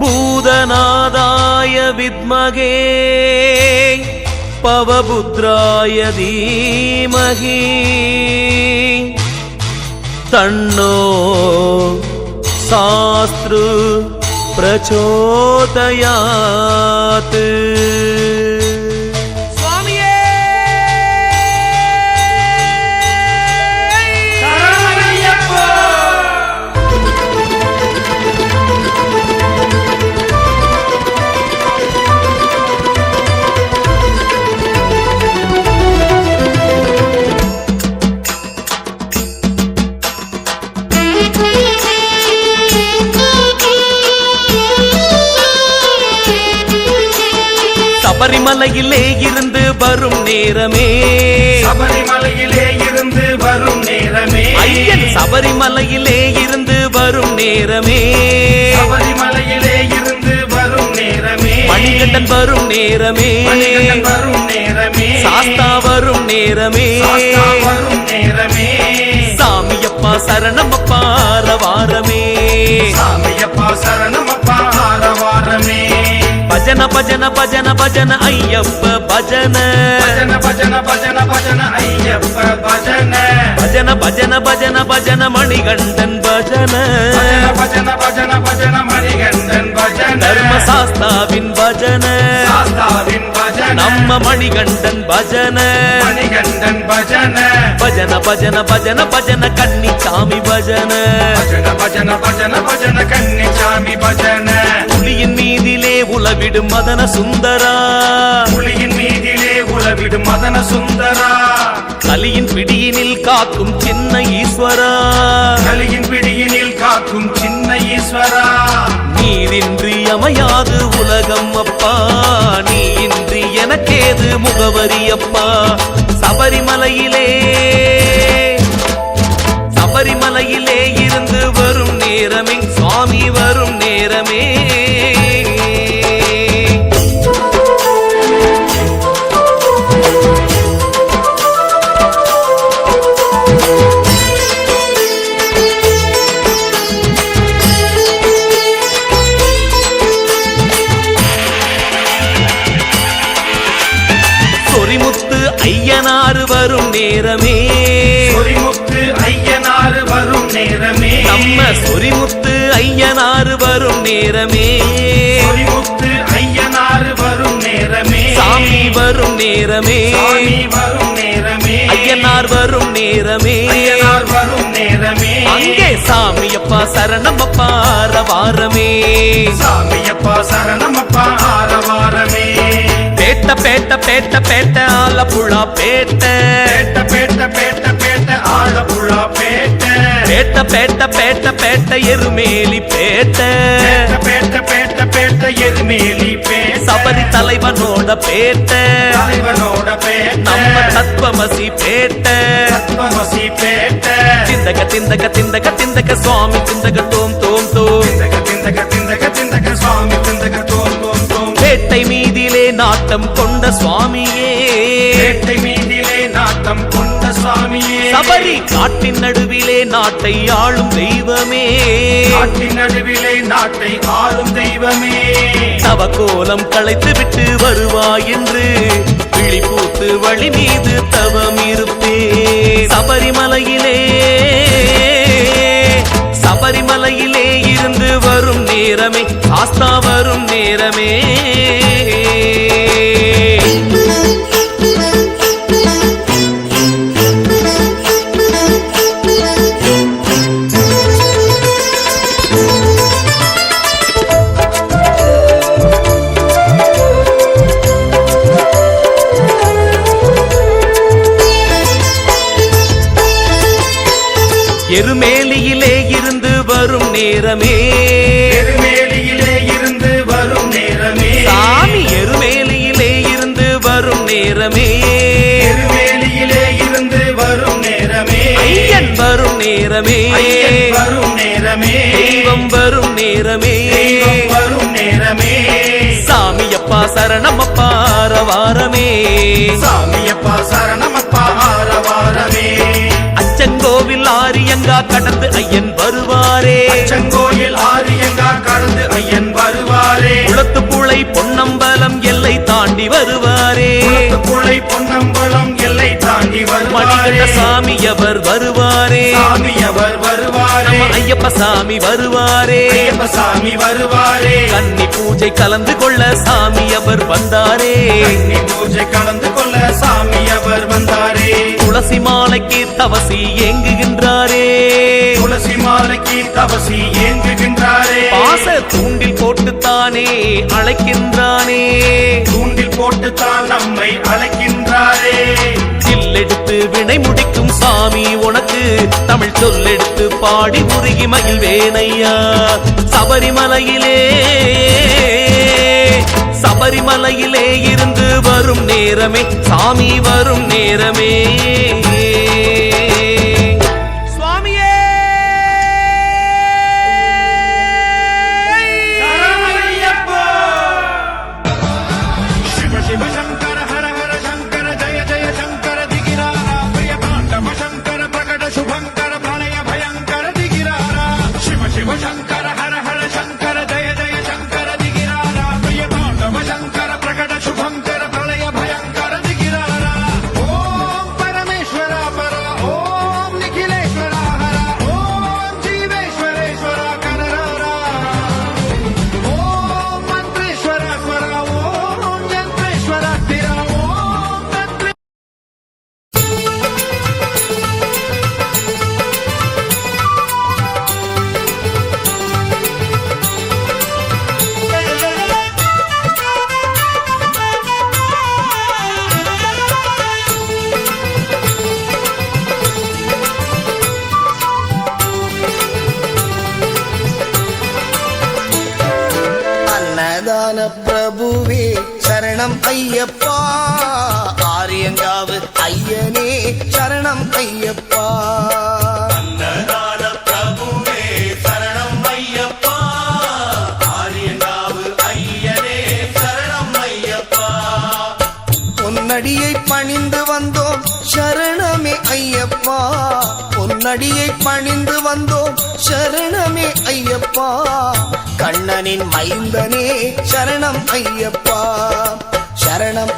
भूतनादाय विद्महे पवपुत्राय धीमहि तन्नो शास्त्रु प्रचोदयात् சபரிமலையிலே இருந்து வரும் நேரமே. சபரிமலையிலே இருந்து வரும் நேரமே. ஐயன் சபரிமலையிலே இருந்து வரும் நேரமே. சபரிமலையிலே இருந்து வரும் நேரமே. மணிகண்டன் வரும் நேரமே. வரும் நேரமே. சாஸ்தா வரும் நேரமே. வரும் நேரமே. சாமியப்பா சரணமப்பா வாரமே பஜன பஜன பஜன பஜன ஐயப்ப பஜன பஜன பஜன பஜன பஜன ஐயப்ப பஜன பஜன பஜன பஜன பஜன மணிகண்டன் பஜன பஜன பஜன பஜன பஜன மணிகண்டன் பஜன தர்மசாஸ்தாவின் பஜன சாஸ்தாவின் பஜன நம்ம மணிகண்டன் பஜன. மணிகண்டன் பஜன. பஜன பஜன பஜன பஜன கன்னிச்சாமி பஜன. பஜன பஜன பஜன பஜன கன்னிச்சாமி பஜன. புலியின் மீதிலே உலவிடும் மதன சுந்தரா. புலியின் மீதிலே உலவிடும் மதன சுந்தரா. கலியின் பிடியினில் காக்கும் சின்ன ஈஸ்வரா. கலியின் பிடியினில் காக்கும் சின்ன ஈஸ்வரா. நீரின்றி அமையாது உலகம் அப்பா. நீ இன்றி எனக்கேது முகவரி அப்பா சபரிமலையிலே சபரிமலையிலே சொரிமுத்து ஐயனாறு வரும் நேரமே. சொரிமுத்து ஐயனாறு வரும் நேரமே. சாமி வரும் நேரமே. வரும் நேரமே. ஐயனார் வரும் நேரமே. ஐயனார் வரும் நேரமே. அங்கே சாமியப்பா சரணமப்பா வாரமே சாமியப்பா சரணமப்பா ஆரவாரமே. பேட்ட பேட்ட பேட்ட பேட்ட ஆலப்புழா பேட்ட. பேட்ட பேட்ட பேட்ட ஆலப்புழா பேட்ட. பேட்ட பேட்ட பேட்ட பேட்ட எருமேலி பேட்ட பேட்ட பேட்ட பேட்ட எருமேலி பேட்ட. சபரி தலைவனோட பேட்ட தலைவனோட பேட்ட. நம்ம தத்வமசி பேட்ட தத்துவமசி பேட்ட. திந்தக திந்தக திந்தக திந்தக சுவாமி திந்தக தோம் தோம் தோம். திந்தக திந்தக திந்தக திந்தக சுவாமி திந்தக தோம் தோம் தோம். பேட்டை மீதிலே நாட்டம் கொண்ட சுவாமியே. பேட்டை மீதிலே நாட்டம் கொண்ட சுவாமியே. சபரி. காட்டின் நடுவிலே நாட்டை ஆளும் தெய்வமே. நாட்டின் நடுவிலே நாட்டை ஆளும் தெய்வமே. தவ கோலம் களைத்து விட்டு வருவாய் என்று விழி பூத்து வழி மீது தவம் இருப்பே சபரிமலையிலே சபரிமலையிலே இருந்து வரும் நேரமே. ஆஸ்தா வரும் நேரமே. எருமேலியிலே இருந்து வரும் நேரமே. எருமேலியிலே இருந்து வரும் நேரமே. சாமி எருமேலியிலே இருந்து வரும் நேரமே. எருமேலியிலே இருந்து வரும் நேரமே. ஐயன் வரும் நேரமே. வரும் நேரமே. தெய்வம் வரும் நேரமே. வரும் நேரமே. சாமியப்பா சரணமப்பா வாரமே சாமியப்பா சரணமப்பா ஆரவாரமே ஆரியங்கா கடந்து ஐயன் வருவாரே. செங்கோயில் ஆரியங்கா வருவாரே. குளத்து புழை பொன்னம்பலம் எல்லை தாண்டி வருவாரே. புழை பொன்னம்பலம் எல்லை தாண்டி வருவாரே. சாமி அவர் வருவாரே. சாமி அவர் வருவாரே. ஐயப்ப சாமி வருவாரே. ஐயப்ப சாமி வருவாரே. கன்னி பூஜை கலந்து கொள்ள சாமி அவர் வந்தாரே. கன்னி பூஜை கலந்து கொள்ள சாமி அவர் வந்தாரே. துளசி மாலைக்கு தவசி ஏங்குகின்றாரே. துளசி மாலைக்கு தவசி ஏங்குகின்றாரே. பாச தூண்டில் போட்டுத்தானே அழைக்கின்றானே. தூண்டில் போட்டு தான் நம்மை அழைக்கின்றாரே. சில்லெடுத்து வினை முடிக்கும் சாமி உனக்கு தமிழ் சொல்லெடுத்து பாடி உருகி மகிழ்வேனையா. சபரிமலையிலே சபரிமலையிலே இருந்து வரும் நேரமே சாமி வரும் நேரமே. சரணம் ஐயப்பா. ஆரியங்காவு ஐயனே சரணம் ஐயப்பா. பொன்னடியை பணிந்து வந்தோம் சரணமே ஐயப்பா. பொன்னடியை பணிந்து வந்தோம் சரணமே ஐயப்பா. கண்ணனின் மைந்தனே சரணம் ஐயப்பா.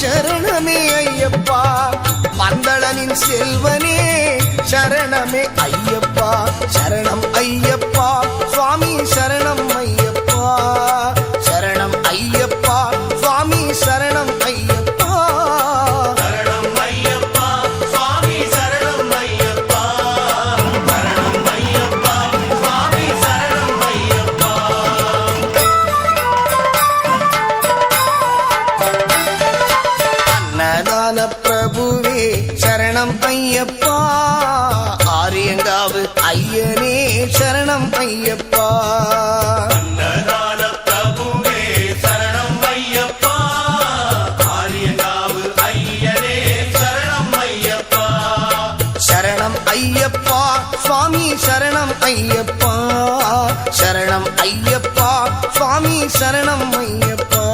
சரணமே ஐயப்பா. மந்தளனின் செல்வனே சரணமே ஐயா. சரணம் ஐயப்பா. ஆரியங்காவு ஐயனே சரணம் ஐயப்பா. சரணம் ஐயப்பா சுவாமி சரணம் ஐயப்பா. சரணம் ஐயப்பா சுவாமி சரணம் ஐயப்பா.